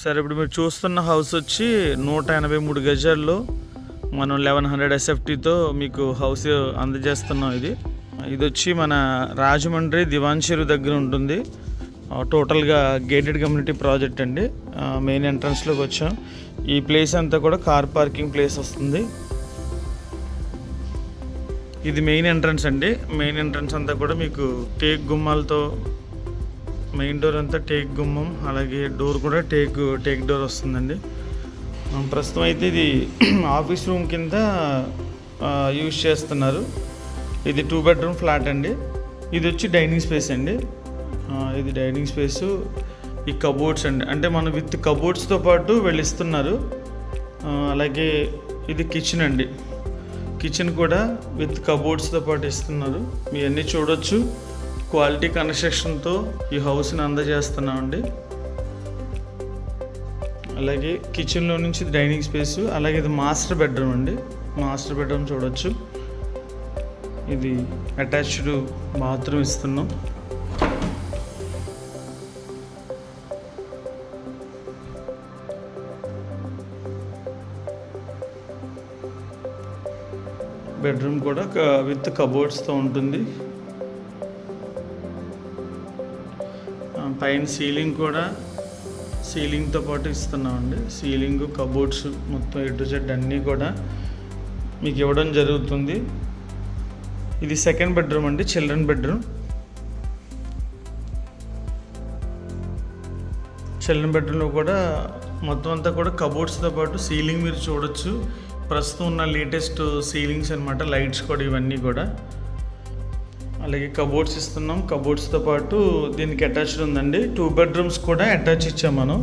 సరే ఇప్పుడు మీరు చూస్తున్న హౌస్ వచ్చి నూట ఎనభై మూడు గజాల్లో మనం లెవెన్ హండ్రెడ్ ఎస్ఎఫ్టీతో మీకు హౌస్ అందజేస్తున్నాం ఇది. ఇది వచ్చి మన రాజమండ్రి దివాన్ చెరువు దగ్గర ఉంటుంది. టోటల్గా గేటెడ్ కమ్యూనిటీ ప్రాజెక్ట్ అండి. మెయిన్ ఎంట్రన్స్లోకి వచ్చాం. ఈ ప్లేస్ అంతా కూడా కార్ పార్కింగ్ ప్లేస్ వస్తుంది. ఇది మెయిన్ ఎంట్రన్స్ అండి. మెయిన్ ఎంట్రన్స్ అంతా కూడా మీకు టేక్ గుమ్మాలతో మెయిన్ డోర్ అంతా టేక్ గుమ్మం అలాగే డోర్ కూడా టేక్ టేక్ డోర్ వస్తుందండి. ప్రస్తుతం అయితే ఇది ఆఫీస్ రూమ్ కింద యూజ్ చేస్తున్నారు. ఇది టూ బెడ్రూమ్ ఫ్లాట్ అండి. ఇది వచ్చి డైనింగ్ స్పేస్ అండి. ఇది డైనింగ్ స్పేసు ఈ కబోర్డ్స్ అండి. అంటే మనం విత్ కబోర్డ్స్తో పాటు వెళ్ళిస్తున్నారు. అలాగే ఇది కిచెన్ అండి. కిచెన్ కూడా విత్ కబోర్డ్స్తో పాటు ఇస్తున్నారు. మీ అన్నీ చూడొచ్చు. క్వాలిటీ కన్స్ట్రక్షన్తో ఈ హౌస్ని అందజేస్తున్నామండి. అలాగే కిచెన్లో నుంచి డైనింగ్ స్పేస్ అలాగే ఇది మాస్టర్ బెడ్రూమ్ అండి. మాస్టర్ బెడ్రూమ్ చూడొచ్చు. ఇది అటాచ్డ్ బాత్రూమ్ ఇస్తున్నాం. బెడ్రూమ్ కూడా విత్ కబోర్డ్స్తో ఉంటుంది. పైన సీలింగ్ కూడా సీలింగ్తో పాటు ఇస్తున్నామండి. సీలింగ్ కబోర్డ్స్ మొత్తం ఎటు జెడ్ అన్నీ కూడా మీకు ఇవ్వడం జరుగుతుంది. ఇది సెకండ్ బెడ్రూమ్ అండి చిల్డ్రన్ బెడ్రూమ్. చిల్డ్రన్ బెడ్రూమ్లో కూడా మొత్తం అంతా కూడా కబోర్డ్స్తో పాటు సీలింగ్ మీరు చూడొచ్చు. ప్రస్తుతం ఉన్న లేటెస్ట్ సీలింగ్స్ అనమాట లైట్స్ కూడా ఇవన్నీ కూడా. అలాగే కబోర్డ్స్ ఇస్తున్నాం. కబోర్డ్స్తో పాటు దీనికి అటాచ్డ్ ఉందండి. టూ బెడ్రూమ్స్ కూడా అటాచ్ ఇచ్చాం మనం.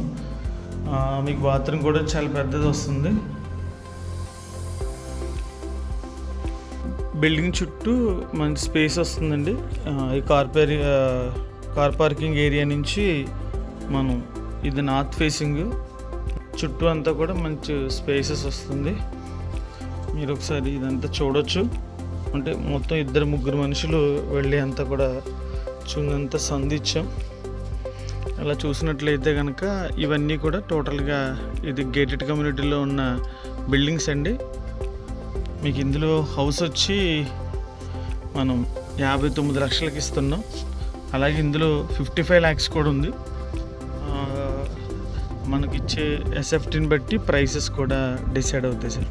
మీకు బాత్రూమ్ కూడా చాలా పెద్దది వస్తుంది. బిల్డింగ్ చుట్టూ మంచి స్పేస్ వస్తుందండి. ఈ కార్ పేరి కార్ పార్కింగ్ ఏరియా నుంచి మనం ఇది నార్త్ ఫేసింగ్ చుట్టూ అంతా కూడా మంచి స్పేసెస్ వస్తుంది. మీరు ఒకసారి ఇదంతా చూడొచ్చు. అంటే మొత్తం ఇద్దరు ముగ్గురు మనుషులు వెళ్ళి అంతా కూడా చూడంతా సంధించాం అలా చూసినట్లయితే కనుక ఇవన్నీ కూడా టోటల్గా ఇది గేటెడ్ కమ్యూనిటీలో ఉన్న బిల్డింగ్స్ అండి. మీకు ఇందులో హౌస్ వచ్చి మనం యాభై తొమ్మిది లక్షలకి ఇస్తున్నాం. అలాగే ఇందులో ఫిఫ్టీ ఫైవ్ ల్యాక్స్ కూడా ఉంది. మనకిచ్చే ఎస్ఎఫ్టీని బట్టి ప్రైసెస్ కూడా డిసైడ్ అవుతాయి సార్.